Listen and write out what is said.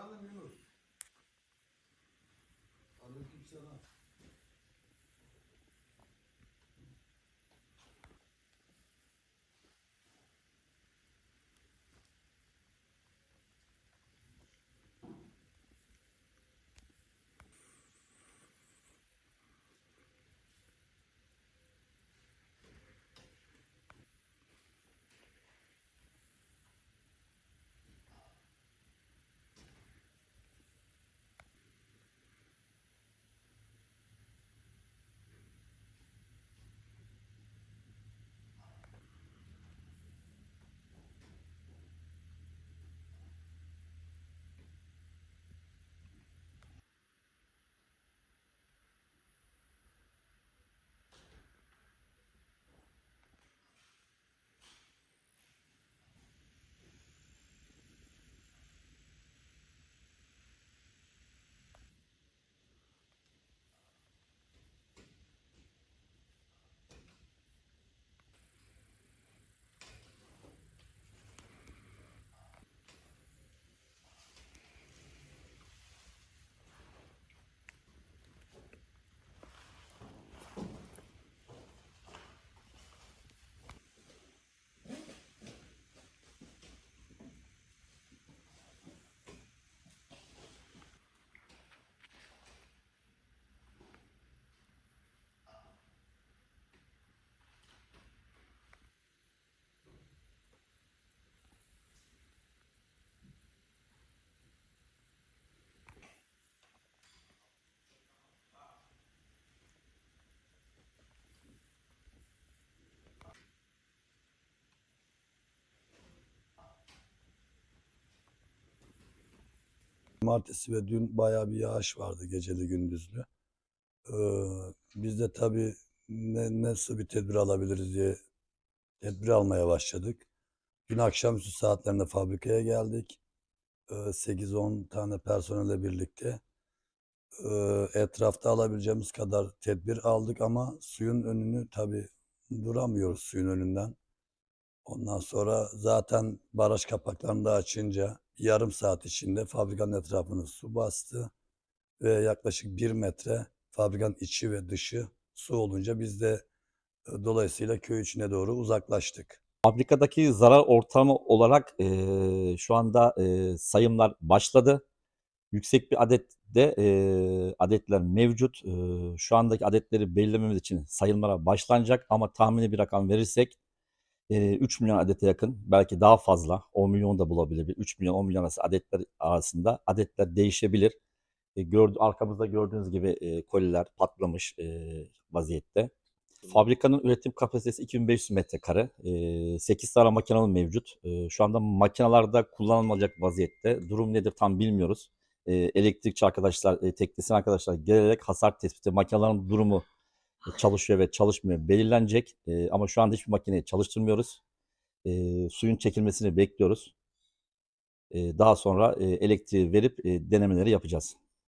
Efendim Yunus. Aleykümselam. Cumartesi ve dün bayağı bir yağış vardı geceli gündüzlü. Ee, biz de tabii ne, nasıl bir tedbir alabiliriz diye tedbir almaya başladık. Dün akşamüstü saatlerinde fabrikaya geldik. Ee, 8-10 tane personelle birlikte. Ee, etrafta alabileceğimiz kadar tedbir aldık ama suyun önünü tabii duramıyoruz suyun önünden. Ondan sonra zaten baraj kapaklarını da açınca yarım saat içinde fabrikanın etrafını su bastı ve yaklaşık bir metre fabrikanın içi ve dışı su olunca biz de e, dolayısıyla köy içine doğru uzaklaştık. Fabrikadaki zarar ortamı olarak eee, şu anda eee, sayımlar başladı. Yüksek bir adette eee, adetler mevcut. Eee, şu andaki adetleri belirlememiz için sayımlara başlanacak ama tahmini bir rakam verirsek 3 milyon adete yakın belki daha fazla 10 milyon da bulabilir. 3 milyon 10 milyon arası adetler arasında adetler değişebilir. E, gördü, arkamızda gördüğünüz gibi e, koliler patlamış e, vaziyette. Fabrikanın üretim kapasitesi 2500 metrekare. E, 8 tane makinamız mevcut. E, şu anda makinalarda kullanılmayacak vaziyette. Durum nedir tam bilmiyoruz. E, elektrikçi arkadaşlar, e, teknisyen arkadaşlar gelerek hasar tespiti, makinelerin durumu çalışıyor ve çalışmıyor belirlenecek. E, ama şu anda hiçbir makineyi çalıştırmıyoruz. E, suyun çekilmesini bekliyoruz. E, daha sonra e, elektriği verip e, denemeleri yapacağız.